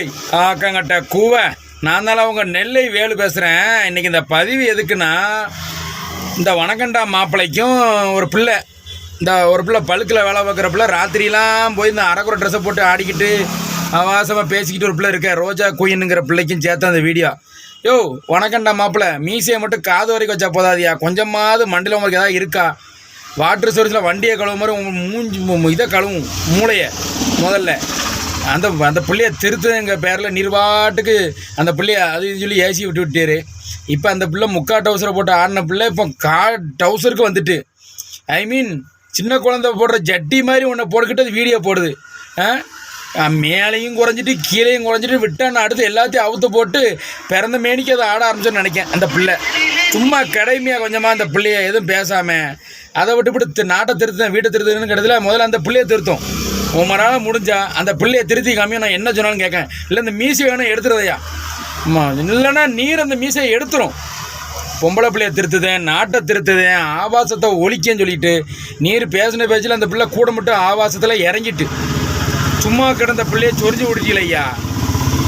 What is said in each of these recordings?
ஏய் ஆக்கங்கட்ட கூவ. நான் தானே உங்க நெல்லை வேலு பேசுகிறேன் இன்னைக்கு இந்த பதிவு எதுக்குன்னா இந்த வணக்கண்டா மாப்பிள்ளைக்கும் ஒரு பிள்ளை. இந்த ஒரு பிள்ளை பழுக்கில் வேலை பார்க்குற பிள்ளை. ராத்திரிலாம் போய் இந்த அரைக்குறை ட்ரெஸ்ஸை போட்டு ஆடிக்கிட்டு அவாசமாக பேசிக்கிட்டு ஒரு பிள்ளை இருக்க. ரோஜா குயின்னுங்கிற பிள்ளைக்கும் சேர்த்து அந்த வீடியோ யோ வணக்கண்டா மாப்பிள்ளை மீசையை மட்டும் காது வரைக்கும் வச்சா போதாதியா? கொஞ்சமாவது மண்டியில் உங்களுக்கு ஏதாவது இருக்கா? வாட்டர் சோர்ஸில் வண்டியை கழுவும் மாதிரி மூஞ்சி இதை கழுவும். மூளையை முதல்ல. அந்த அந்த பிள்ளைய திருத்துங்க பேரில் நிர்வாட்டுக்கு அந்த பிள்ளைய அது சொல்லி ஏசி விட்டு விட்டாரு இப்போ அந்த பிள்ளை முக்கா டவுசரை போட்டு ஆடின பிள்ளை இப்போ கா டவுசருக்கு வந்துட்டு. ஐ மீன் சின்ன குழந்தை போடுற ஜட்டி மாதிரி ஒன்றை போட்டுக்கிட்டு அது வீடியோ போடுது. ஆ? மேலேயும் குறைஞ்சிட்டு கீழேயும் குறைஞ்சிட்டு விட்டான்னு அடுத்து எல்லாத்தையும் அவுத்து போட்டு பிறந்த மேனிக்கு அதை ஆட ஆரம்பிச்சோன்னு நினைக்கேன் அந்த பிள்ளை. சும்மா கடைமையாக கொஞ்சமாக அந்த பிள்ளைய எதுவும் பேசாமல் அதை விட்டு விட்டு நாட்டை திருத்தேன் வீட்டை திருத்தேன்னு கிடத்துல முதல்ல அந்த பிள்ளைய திருத்தும். உமரால் முடிஞ்சா அந்த பிள்ளைய திருத்தி காமியும் நான் என்ன சொன்னாலும் கேட்கேன். இல்லை இந்த மீசை வேணும் எடுத்துறதையா? இல்லைன்னா நீர் அந்த மீசையை எடுத்துரும். பொம்பளை பிள்ளையை திருத்துதேன் நாட்டை திருத்துதேன் ஆபாசத்தை ஒழிக்கன்னு சொல்லிட்டு நீர் பேசின பேச்சில் அந்த பிள்ளை கூட மட்டும் ஆபாசத்தில் இறங்கிட்டு. சும்மா கிடந்த பிள்ளைய சொரிஞ்சு விடுச்சில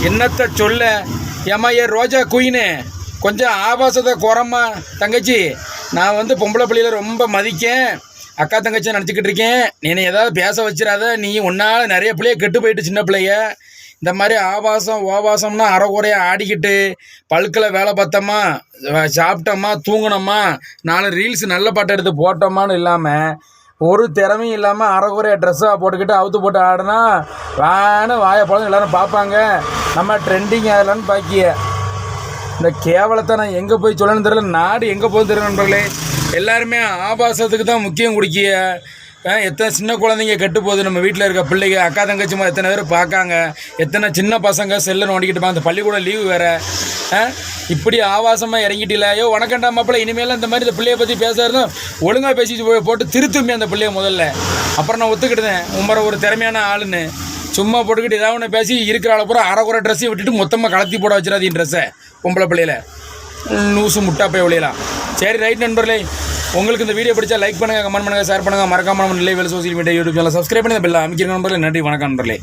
என்னத்தை சொல்ல? ஏம்மா ஏ ரோஜா குயினு. கொஞ்சம் ஆபாசத்தை குறம்மா தங்கச்சி. நான் வந்து பொம்பளை பிள்ளையில ரொம்ப மதிக்கேன். அக்கா தங்கச்சி நினச்சிக்கிட்டு இருக்கேன். நீ ஏதாவது பேச வச்சிடாத. நீ உன்னால் நிறைய பிள்ளைய கெட்டு போயிட்டு சின்ன பிள்ளைய. இந்த மாதிரி ஆபாசம் ஓபாசம்னா அரைக்குறையாக ஆடிக்கிட்டு பழுக்கில் வேலை பார்த்தோமா சாப்பிட்டோமா தூங்கினோமா நாலு ரீல்ஸ் நல்ல பாட்டு எடுத்து போட்டோமான்னு இல்லாமல் ஒரு திறமையும் இல்லாமல் அறகுறையாக ட்ரெஸ்ஸாக போட்டுக்கிட்டு அவுத்து போட்டு ஆடினா வேணும் வாயை பழம் எல்லோரும் பார்ப்பாங்க. நம்ம ட்ரெண்டிங் ஆகலான்னு பாக்கிய. இந்த கேவலத்தை நான் எங்கே போய் சொல்லணும்னு தெரியல நாடு எங்கே போக தெரியல நண்பர்களே. எல்லாருமே ஆபாசத்துக்கு தான் முக்கியம் குடிக்கிய எத்தனை சின்ன குழந்தைங்க கெட்டு போகுது. நம்ம வீட்டில் இருக்க பிள்ளைங்க அக்கா தங்கச்சி மாதிரி எத்தனை பேர் பார்க்காங்க. எத்தனை சின்ன பசங்க செல்லை நோண்டிக்கிட்டு அந்த பள்ளிக்கூடம் லீவு வேறு. இப்படி ஆவாசமாக இறங்கிட்டில ஐயோ வணக்கண்டா மாப்பிள்ளை. இனிமேல் இந்த மாதிரி இந்த பிள்ளைய பற்றி பேசுறதும் ஒழுங்காக பேசிட்டு போய் போட்டு திருத்தும்பி அந்த பிள்ளைய முதல்ல. அப்புறம் நான் ஒத்துக்கிட்டேன். உமரை ஒரு திறமையான ஆளுன்னு. சும்மா போட்டுக்கிட்டு ஏதாவது ஒன்று பேசி இருக்கிற ஆளை பூரா குறை ட்ரெஸ்ஸையும் விட்டுட்டு மொத்தமாக கலத்தி போட வச்சிடாதீங்க ட்ரெஸ்ஸை பொம்பளை பிள்ளையில. நூசு முட்டா போய் ஒழியலாம் சரி ரைட் நண்பர்களே உங்களுக்கு இந்த வீடியோ பிடிச்சா லைக் பண்ணுங்கள் கமெண்ட் பண்ணுங்கள் ஷேர் பண்ணுங்கள் மறக்காம நம்ம நிலை வேலை social media YouTube channel subscribe பண்ணி பெல்ல அமைக்கிற நண்பர்களே நன்றி வணக்கம் நண்பர்களே.